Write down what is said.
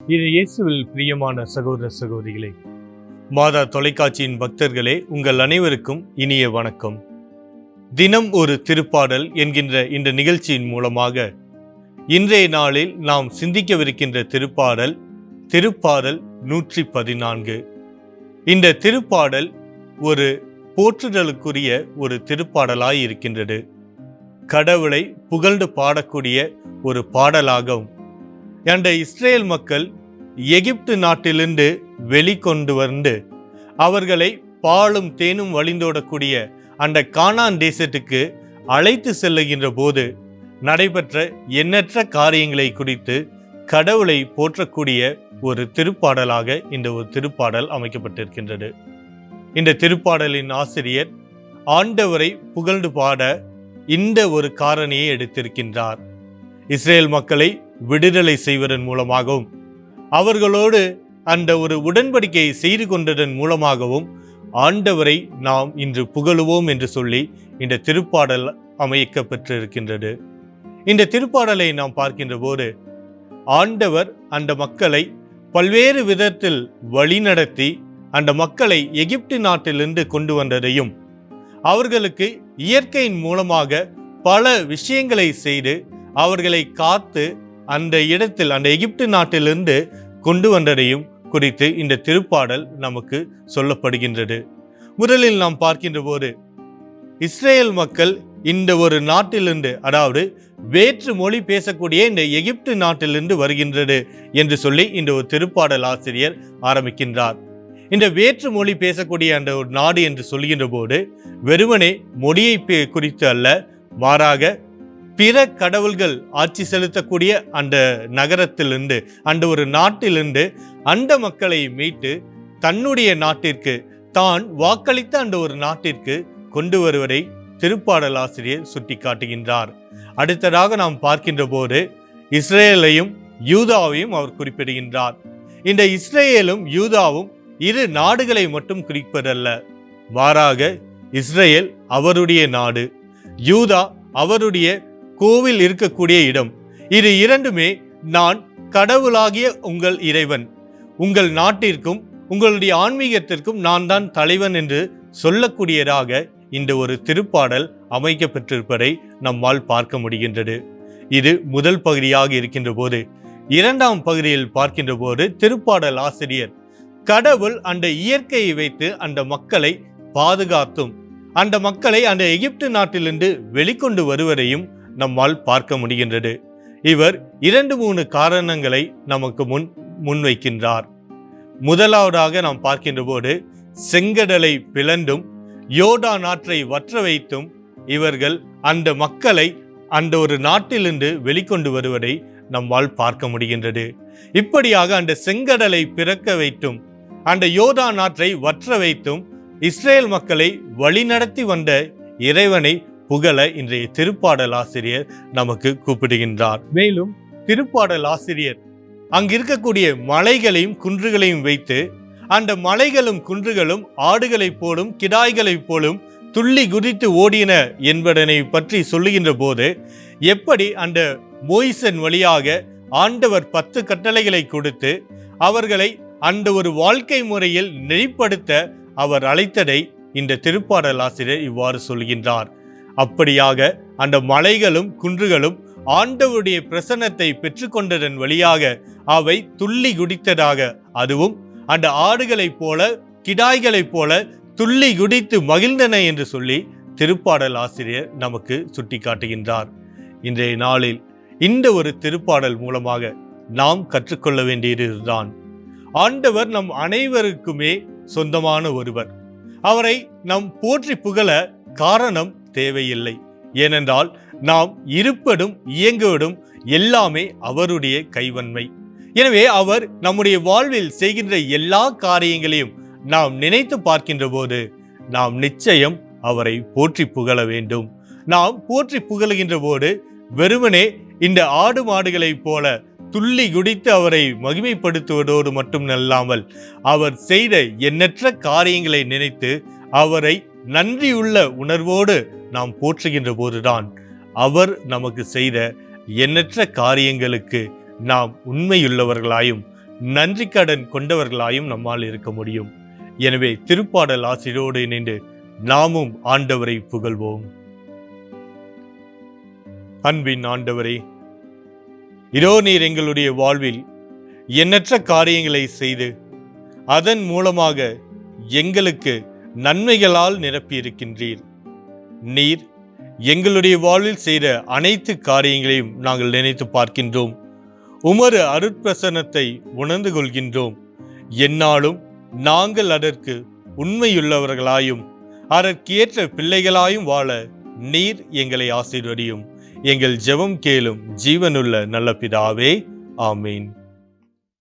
இது இயேசுவில் பிரியமான சகோதர சகோதரிகளே மாதா தொலைக்காட்சியின் பக்தர்களே உங்கள் அனைவருக்கும் இனிய வணக்கம். தினம் ஒரு திருப்பாடல் என்கின்ற இந்த நிகழ்ச்சியின் மூலமாக இன்றைய நாளில் நாம் சிந்திக்கவிருக்கின்ற திருப்பாடல் திருப்பாடல் நூற்றி பதினான்கு இந்த திருப்பாடல் ஒரு போற்றுதலுக்குரிய ஒரு திருப்பாடலாய் இருக்கின்றது. கடவுளை புகழ்ந்து பாடக்கூடிய ஒரு பாடலாகவும் அந்த இஸ்ரேல் மக்கள் எகிப்து நாட்டிலிருந்து வெளிக்கொண்டு வந்து அவர்களை பாலும் தேனும் வழிந்தோடக்கூடிய அந்த கானான் தேசத்துக்கு அழைத்து செல்லுகின்ற போது நடைபெற்ற எண்ணற்ற காரியங்களை குறித்து கடவுளை போற்றக்கூடிய ஒரு திருப்பாடலாக இந்த ஒரு திருப்பாடல் அமைக்கப்பட்டிருக்கின்றது. இந்த திருப்பாடலின் ஆசிரியர் ஆண்டவரை புகழ்ந்து பாட இந்த ஒரு காரணியை எடுத்திருக்கின்றார். இஸ்ரேல் மக்களை விடுதலை செய்வதன் மூலமாகவும் அவர்களோடு அந்த ஒரு உடன்படிக்கையை செய்து கொண்டதன் மூலமாகவும் ஆண்டவரை நாம் இன்று புகழுவோம் என்று சொல்லி இந்த திருப்பாடல் அமைக்கப்பட்டிருக்கின்றது. இந்த திருப்பாடலை நாம் பார்க்கின்ற போது ஆண்டவர் அந்த மக்களை பல்வேறு விதத்தில் வழிநடத்தி அந்த மக்களை எகிப்து நாட்டிலிருந்து கொண்டு வந்ததையும் அவர்களுக்கு இயற்கையின் மூலமாக பல விஷயங்களை செய்து அவர்களை காத்து அந்த இடத்தில் அந்த எகிப்து நாட்டிலிருந்து கொண்டு வந்ததையும் குறித்து இந்த திருப்பாடல் நமக்கு சொல்லப்படுகின்றது. முதலில் நாம் பார்க்கின்ற போது இஸ்ரேல் மக்கள் இந்த ஒரு நாட்டிலிருந்து அதாவது வேற்று மொழி பேசக்கூடிய இந்த எகிப்து நாட்டிலிருந்து வருகின்றது என்று சொல்லி இந்த ஒரு திருப்பாடல் ஆசிரியர் ஆரம்பிக்கின்றார். இந்த வேற்று மொழி பேசக்கூடிய அந்த ஒரு நாடு என்று சொல்கின்ற போது வெறுமனே மொழியை பே- குறித்து அல்ல மாறாக பிற கடவுள்கள் ஆட்சி செலுத்தக்கூடிய அந்த நகரத்திலிருந்து அந்த ஒரு நாட்டிலிருந்து அந்த மக்களை மீட்டு தன்னுடைய நாட்டிற்கு தான் வாக்களித்த அந்த ஒரு நாட்டிற்கு கொண்டு வருவதை திருப்பாடல் ஆசிரியர் சுட்டிக்காட்டுகின்றார். அடுத்ததாக நாம் பார்க்கின்ற போது இஸ்ரேலையும் யூதாவையும் அவர் குறிப்பிடுகின்றார். இந்த இஸ்ரேலும் யூதாவும் இரு நாடுகளை மட்டும் குறிப்பதல்ல. மாறாக இஸ்ரேல் அவருடைய நாடு யூதா அவருடைய கோவில் இருக்கக்கூடிய இடம். இது இரண்டுமே நான் கடவுளாகிய உங்கள் இறைவன். உங்கள் நாட்டிற்கும் உங்களுடைய ஆன்மீகத்திற்கும் நான் தான் தலைவன் என்று சொல்லக்கூடியதாக இந்த ஒரு திருப்பாடல் அமைக்கப்பட்டிருப்பதை நம்மால் பார்க்க முடிகின்றது. இது முதல் பகுதியாக இருக்கின்ற போது இரண்டாம் பகுதியில் பார்க்கின்ற போது திருப்பாடல் ஆசிரியர் கடவுள் அந்த இயற்கையை வைத்து அந்த மக்களை பாதுகாத்தும். அந்த மக்களை அந்த எகிப்து நாட்டிலிருந்து வெளிக்கொண்டு வருவதையும் நம்மால் பார்க்க முடிகின்றது. இவர் இரண்டு மூணு காரணங்களை நமக்கு முன் முன்வைக்கின்றார். முதலாவதாக நாம் பார்க்கின்ற போது செங்கடலை பிளண்டும் யோடா நாற்றை வற்ற வைத்தும் இவர்கள் அந்த மக்களை அந்த ஒரு நாட்டிலிருந்து வெளிக்கொண்டு வருவதை நம்மால் பார்க்க முடிகின்றது. இப்படியாக அந்த செங்கடலை பிறக்க வைத்தும் அந்த யோதா நாற்றை வற்ற வைத்தும் இஸ்ரேல் மக்களை வழிநடத்தி வந்த இறைவனை புகழ இன்றைய திருப்பாடல் ஆசிரியர் நமக்கு கூப்பிடுகின்றார். மேலும் திருப்பாடல் ஆசிரியர் அங்கு இருக்கக்கூடிய மலைகளையும் குன்றுகளையும் வைத்து அந்த மலைகளும் குன்றுகளும் ஆடுகளைப் போலும் கிடாய்களைப் போலும் துள்ளி குதித்து ஓடின என்பதனை பற்றி சொல்லுகின்ற போது எப்படி அந்த மோய்சன் வழியாக ஆண்டவர் பத்து கட்டளைகளை கொடுத்து அவர்களை அந்த ஒரு வாழ்க்கை முறையில் நெறிப்படுத்த அவர் அழைத்ததை இந்த திருப்பாடல் ஆசிரியர் இவ்வாறு சொல்கின்றார். அப்படியாக அந்த மலைகளும் குன்றுகளும் ஆண்டவருடைய பிரசன்னத்தை பெற்றுக்கொண்டதன் வழியாக அவை துள்ளி குடித்ததாக அதுவும் அந்த ஆடுகளைப் போல கிடாய்களைப் போல துள்ளி குடித்து மகிழ்ந்தன என்று சொல்லி திருப்பாடல் ஆசிரியர் நமக்கு சுட்டிக்காட்டுகின்றார். இன்றைய நாளில் இந்த ஒரு திருப்பாடல் மூலமாக நாம் கற்றுக்கொள்ள வேண்டியதுதான். ஆண்டவர் நம் அனைவருக்குமே சொந்தமான ஒருவர். அவரை நம் போற்றி புகழ காரணம் தேவையில்லை. ஏனென்றால் நாம் இருப்படும் இயங்குவடும் எல்லாமே அவருடைய கைவன்மை. எனவே அவர் நம்முடைய வாழ்வில் செய்கின்ற எல்லா காரியங்களையும் நாம் நினைத்து பார்க்கின்ற போது நாம் நிச்சயம் அவரை போற்றி புகழ வேண்டும். நாம் போற்றி புகழுகின்ற போது வெறுமனே இந்த ஆடு மாடுகளைப் போல துள்ளி குடித்து அவரை மகிமைப்படுத்துவதோடு மட்டும் அல்லாமல் அவர் செய்த எண்ணற்ற காரியங்களை நினைத்து அவரை நன்றியுள்ள உணர்வோடு நாம் போற்றுகின்ற போதுதான் அவர் நமக்கு செய்த எண்ணற்ற காரியங்களுக்கு நாம் உண்மையுள்ளவர்களாயும் நன்றி கடன் கொண்டவர்களாயும் நம்மால் இருக்க முடியும். எனவே திருப்பாடல் ஆசிரியரோடு இணைந்து நாமும் ஆண்டவரை புகழ்வோம். அன்பின் ஆண்டவரே இரோ நீர் எங்களுடைய வாழ்வில் எண்ணற்ற காரியங்களை செய்து அதன் மூலமாக எங்களுக்கு நன்மைகளால் நிரப்பியிருக்கின்றீர். நீர் எங்களுடைய வாழ்வில் செய்த அனைத்து காரியங்களையும் நாங்கள் நினைத்து பார்க்கின்றோம். உமது அருட்பிரசனத்தை உணர்ந்து கொள்கின்றோம். என்னாலும் நாங்கள் அதற்கு உண்மையுள்ளவர்களாயும் அதற்கேற்ற பிள்ளைகளாயும் வாழ நீர் எங்களை ஆசீர்வதியும். எங்கள் ஜெபம் கேளும் ஜீவனுள்ள நல்ல பிதாவே ஆமீன்.